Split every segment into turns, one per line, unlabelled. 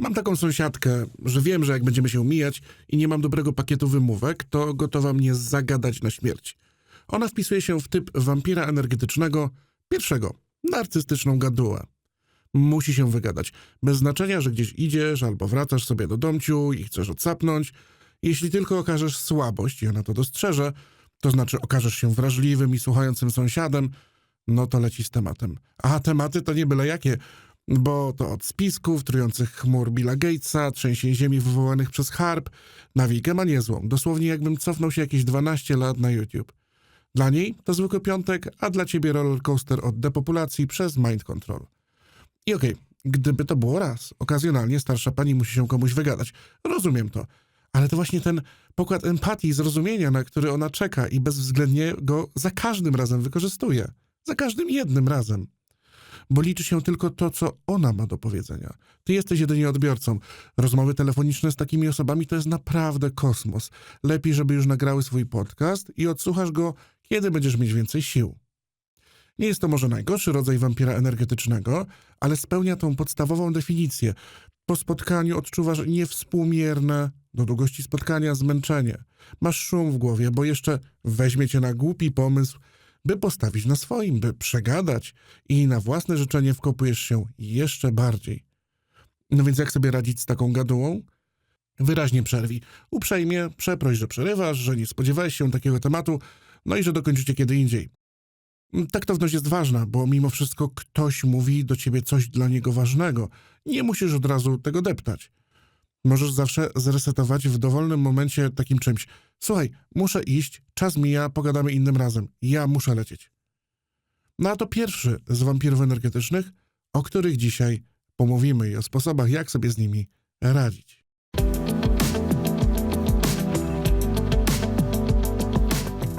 Mam taką sąsiadkę, że wiem, że jak będziemy się mijać i nie mam dobrego pakietu wymówek, to gotowa mnie zagadać na śmierć. Ona wpisuje się w typ wampira energetycznego, pierwszego, narcystyczną gadułę. Musi się wygadać. Bez znaczenia, że gdzieś idziesz albo wracasz sobie do domciu i chcesz odsapnąć. Jeśli tylko okażesz słabość i ona to dostrzeże, to znaczy okażesz się wrażliwym i słuchającym sąsiadem, no to leci z tematem. A tematy to nie byle jakie, bo to od spisków, trujących chmur Billa Gatesa, trzęsień ziemi wywołanych przez harp, nawijkę ma niezłą, dosłownie jakbym cofnął się jakieś 12 lat na YouTube. Dla niej to zwykły piątek, a dla ciebie rollercoaster od depopulacji przez mind control. I okej, gdyby to było raz, okazjonalnie starsza pani musi się komuś wygadać. Rozumiem to. Ale to właśnie ten pokład empatii i zrozumienia, na który ona czeka i bezwzględnie go za każdym razem wykorzystuje. Za każdym jednym razem. Bo liczy się tylko to, co ona ma do powiedzenia. Ty jesteś jedynie odbiorcą. Rozmowy telefoniczne z takimi osobami to jest naprawdę kosmos. Lepiej, żeby już nagrały swój podcast i odsłuchasz go, kiedy będziesz mieć więcej sił. Nie jest to może najgorszy rodzaj wampira energetycznego, ale spełnia tą podstawową definicję. Po spotkaniu odczuwasz niewspółmierne do długości spotkania zmęczenie. Masz szum w głowie, bo jeszcze weźmie cię na głupi pomysł, by postawić na swoim, by przegadać i na własne życzenie wkopujesz się jeszcze bardziej. No więc jak sobie radzić z taką gadułą? Wyraźnie przerwij. Uprzejmie przeproś, że przerywasz, że nie spodziewałeś się takiego tematu, no i że dokończycie kiedy indziej. Taktowność jest ważna, bo mimo wszystko ktoś mówi do ciebie coś dla niego ważnego. Nie musisz od razu tego deptać. Możesz zawsze zresetować w dowolnym momencie takim czymś. Słuchaj, muszę iść, czas mija, pogadamy innym razem. Ja muszę lecieć. No a to pierwszy z wampirów energetycznych, o których dzisiaj pomówimy i o sposobach, jak sobie z nimi radzić.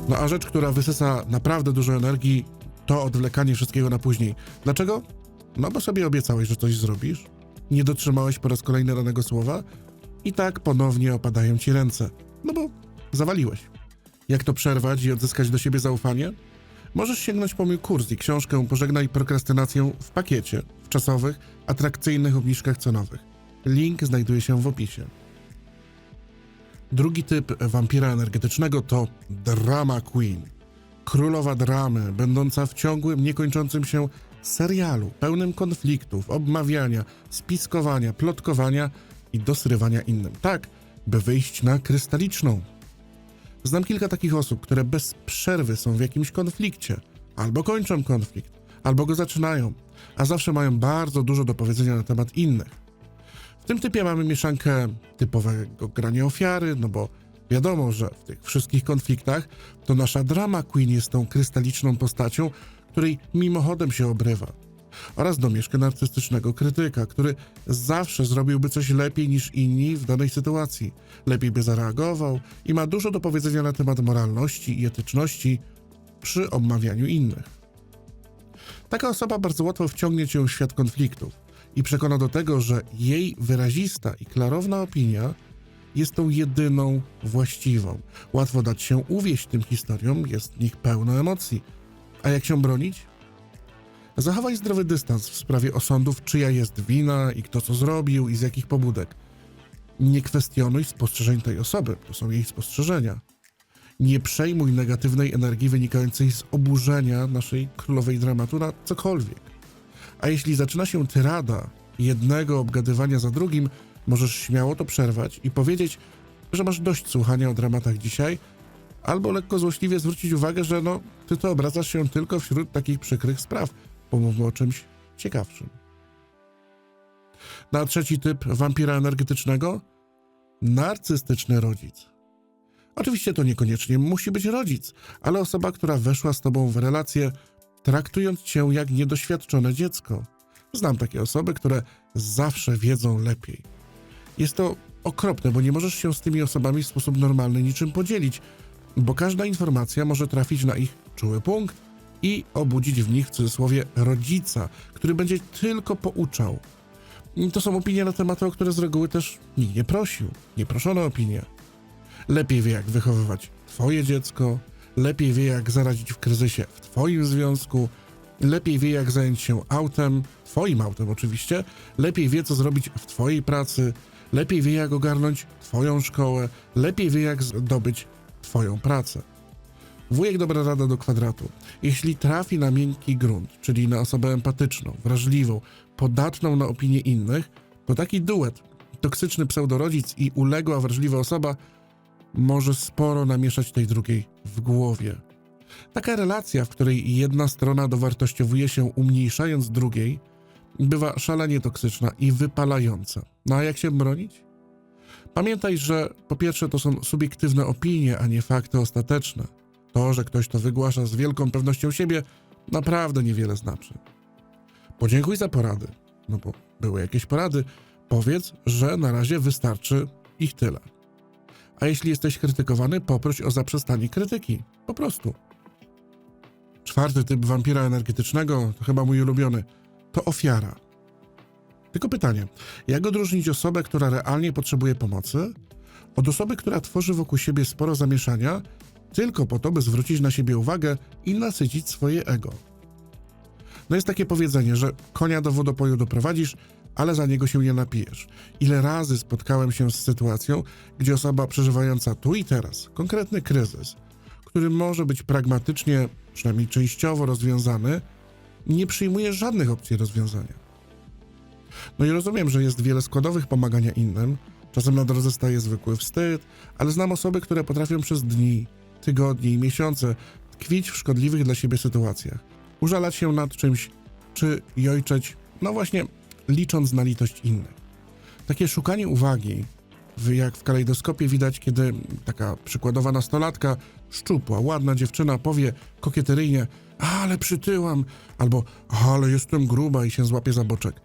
No a rzecz, która wysysa naprawdę dużo energii, to odwlekanie wszystkiego na później. Dlaczego? No bo sobie obiecałeś, że coś zrobisz, nie dotrzymałeś po raz kolejny danego słowa i tak ponownie opadają ci ręce. No bo zawaliłeś. Jak to przerwać i odzyskać do siebie zaufanie? Możesz sięgnąć po mój kurs i książkę Pożegnaj prokrastynację w pakiecie, w czasowych, atrakcyjnych obniżkach cenowych. Link znajduje się w opisie. Drugi typ wampira energetycznego to Drama Queen. Królowa dramy, będąca w ciągłym, niekończącym się serialu, pełnym konfliktów, obmawiania, spiskowania, plotkowania i dosrywania innym. Tak, by wyjść na krystaliczną. Znam kilka takich osób, które bez przerwy są w jakimś konflikcie, albo kończą konflikt, albo go zaczynają, a zawsze mają bardzo dużo do powiedzenia na temat innych. W tym typie mamy mieszankę typowego grania ofiary, no bo wiadomo, że w tych wszystkich konfliktach to nasza drama queen jest tą krystaliczną postacią, której mimochodem się obrywa. Oraz domieszkę narcystycznego krytyka, który zawsze zrobiłby coś lepiej niż inni w danej sytuacji. Lepiej by zareagował i ma dużo do powiedzenia na temat moralności i etyczności przy obmawianiu innych. Taka osoba bardzo łatwo wciągnie cię w świat konfliktów i przekona do tego, że jej wyrazista i klarowna opinia jest tą jedyną właściwą. Łatwo dać się uwieść tym historiom, jest w nich pełno emocji. A jak się bronić? Zachowaj zdrowy dystans w sprawie osądów, czyja jest wina i kto co zrobił i z jakich pobudek. Nie kwestionuj spostrzeżeń tej osoby, to są jej spostrzeżenia. Nie przejmuj negatywnej energii wynikającej z oburzenia naszej królowej dramatu na cokolwiek. A jeśli zaczyna się tyrada jednego obgadywania za drugim, możesz śmiało to przerwać i powiedzieć, że masz dość słuchania o dramatach dzisiaj, albo lekko złośliwie zwrócić uwagę, że no, ty to obracasz się tylko wśród takich przykrych spraw. Pomówmy o czymś ciekawszym. Na trzeci typ wampira energetycznego narcystyczny rodzic. Oczywiście to niekoniecznie musi być rodzic, ale osoba, która weszła z tobą w relację, traktując cię jak niedoświadczone dziecko. Znam takie osoby, które zawsze wiedzą lepiej. Jest to okropne, bo nie możesz się z tymi osobami w sposób normalny niczym podzielić, bo każda informacja może trafić na ich czuły punkt i obudzić w nich w cudzysłowie rodzica, który będzie tylko pouczał. To są opinie na tematy, o które z reguły też nikt nie prosił. Nieproszone opinie. Lepiej wie, jak wychowywać Twoje dziecko, lepiej wie, jak zaradzić w kryzysie w Twoim związku, lepiej wie, jak zająć się autem twoim autem oczywiście, lepiej wie, co zrobić w twojej pracy, lepiej wie, jak ogarnąć twoją szkołę, lepiej wie, jak zdobyć twoją pracę. Wujek dobra rada do kwadratu. Jeśli trafi na miękki grunt, czyli na osobę empatyczną, wrażliwą, podatną na opinie innych, to taki duet, toksyczny pseudorodzic i uległa wrażliwa osoba może sporo namieszać tej drugiej w głowie. Taka relacja, w której jedna strona dowartościowuje się umniejszając drugiej, bywa szalenie toksyczna i wypalająca. No a jak się bronić? Pamiętaj, że po pierwsze to są subiektywne opinie, a nie fakty ostateczne. To, że ktoś to wygłasza z wielką pewnością siebie, naprawdę niewiele znaczy. Podziękuj za porady, no bo były jakieś porady. Powiedz, że na razie wystarczy ich tyle. A jeśli jesteś krytykowany, poproś o zaprzestanie krytyki. Po prostu. Czwarty typ wampira energetycznego, to chyba mój ulubiony, to ofiara. Tylko pytanie, jak odróżnić osobę, która realnie potrzebuje pomocy, od osoby, która tworzy wokół siebie sporo zamieszania, tylko po to, by zwrócić na siebie uwagę i nasycić swoje ego? No jest takie powiedzenie, że konia do wodopoju doprowadzisz, ale za niego się nie napijesz. Ile razy spotkałem się z sytuacją, gdzie osoba przeżywająca tu i teraz konkretny kryzys, który może być pragmatycznie, przynajmniej częściowo rozwiązany, nie przyjmuje żadnych opcji rozwiązania. No i rozumiem, że jest wiele składowych pomagania innym, czasem na drodze staje zwykły wstyd, ale znam osoby, które potrafią przez dni, tygodnie i miesiące tkwić w szkodliwych dla siebie sytuacjach, użalać się nad czymś, czy jojczeć, no właśnie licząc na litość innych. Takie szukanie uwagi, jak w kalejdoskopie widać, kiedy taka przykładowa nastolatka, szczupła, ładna dziewczyna powie kokieteryjnie, ale przytyłam, albo ale jestem gruba i się złapie za boczek.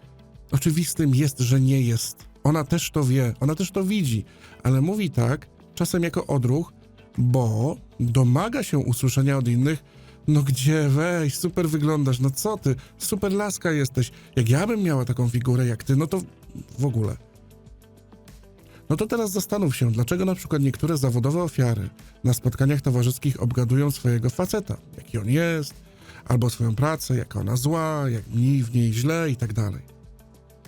Oczywistym jest, że nie jest. Ona też to wie, ona też to widzi, ale mówi tak, czasem jako odruch, bo domaga się usłyszenia od innych, no gdzie weź, super wyglądasz, no co ty, super laska jesteś. Jak ja bym miała taką figurę jak ty, no to w ogóle. No to teraz zastanów się, dlaczego na przykład niektóre zawodowe ofiary na spotkaniach towarzyskich obgadują swojego faceta, jaki on jest, albo swoją pracę, jaka ona zła, jak mi w niej źle i tak dalej.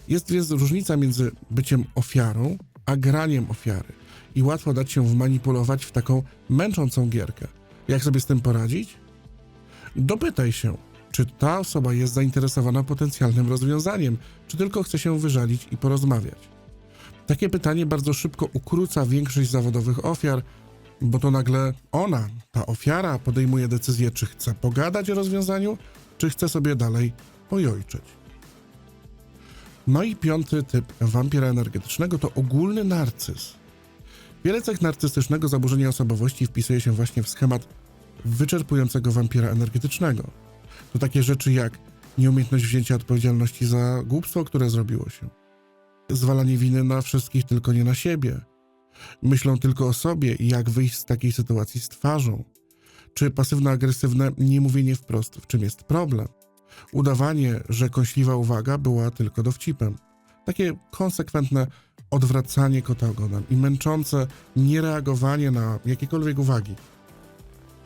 Jest więc różnica między byciem ofiarą, a graniem ofiary i łatwo dać się wmanipulować w taką męczącą gierkę. Jak sobie z tym poradzić? Dopytaj się, czy ta osoba jest zainteresowana potencjalnym rozwiązaniem, czy tylko chce się wyżalić i porozmawiać. Takie pytanie bardzo szybko ukróca większość zawodowych ofiar, bo to nagle ona, ta ofiara, podejmuje decyzję, czy chce pogadać o rozwiązaniu, czy chce sobie dalej ojojczyć. No i piąty typ wampira energetycznego to ogólny narcyz. Wiele cech narcystycznego zaburzenia osobowości wpisuje się właśnie w schemat wyczerpującego wampira energetycznego. To takie rzeczy jak nieumiejętność wzięcia odpowiedzialności za głupstwo, które zrobiło się, zwalanie winy na wszystkich, tylko nie na siebie, myślą tylko o sobie i jak wyjść z takiej sytuacji z twarzą, czy pasywno-agresywne niemówienie wprost, w czym jest problem, udawanie, że kąśliwa uwaga była tylko dowcipem. Takie konsekwentne odwracanie kota ogonem i męczące niereagowanie na jakiekolwiek uwagi.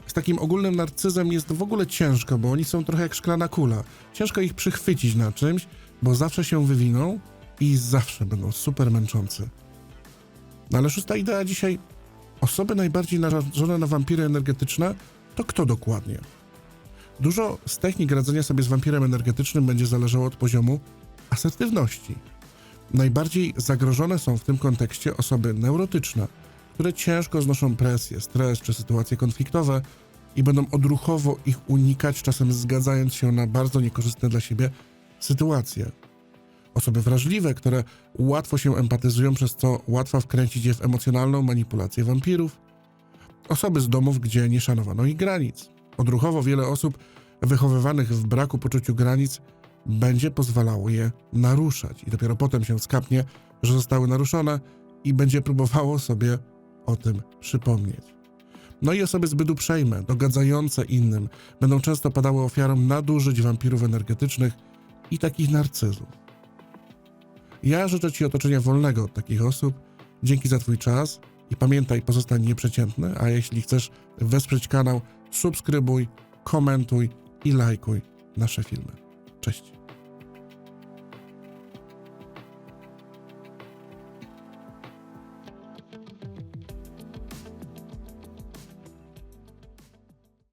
Z takim ogólnym narcyzem jest w ogóle ciężko, bo oni są trochę jak szklana kula. Ciężko ich przychwycić na czymś, bo zawsze się wywiną i zawsze będą super męczący. No ale szósta idea dzisiaj. Osoby najbardziej narażone na wampiry energetyczne to kto dokładnie? Dużo z technik radzenia sobie z wampirem energetycznym będzie zależało od poziomu asertywności. Najbardziej zagrożone są w tym kontekście osoby neurotyczne, które ciężko znoszą presję, stres czy sytuacje konfliktowe i będą odruchowo ich unikać, czasem zgadzając się na bardzo niekorzystne dla siebie sytuacje. Osoby wrażliwe, które łatwo się empatyzują, przez co łatwo wkręcić je w emocjonalną manipulację wampirów. Osoby z domów, gdzie nie szanowano ich granic. Odruchowo wiele osób wychowywanych w braku poczuciu granic będzie pozwalało je naruszać i dopiero potem się skapnie, że zostały naruszone i będzie próbowało sobie o tym przypomnieć. No i osoby zbyt uprzejme, dogadzające innym, będą często padały ofiarą nadużyć wampirów energetycznych i takich narcyzów. Ja życzę Ci otoczenia wolnego od takich osób. Dzięki za Twój czas i pamiętaj, pozostań nieprzeciętny, a jeśli chcesz wesprzeć kanał, subskrybuj, komentuj i lajkuj nasze filmy. Cześć.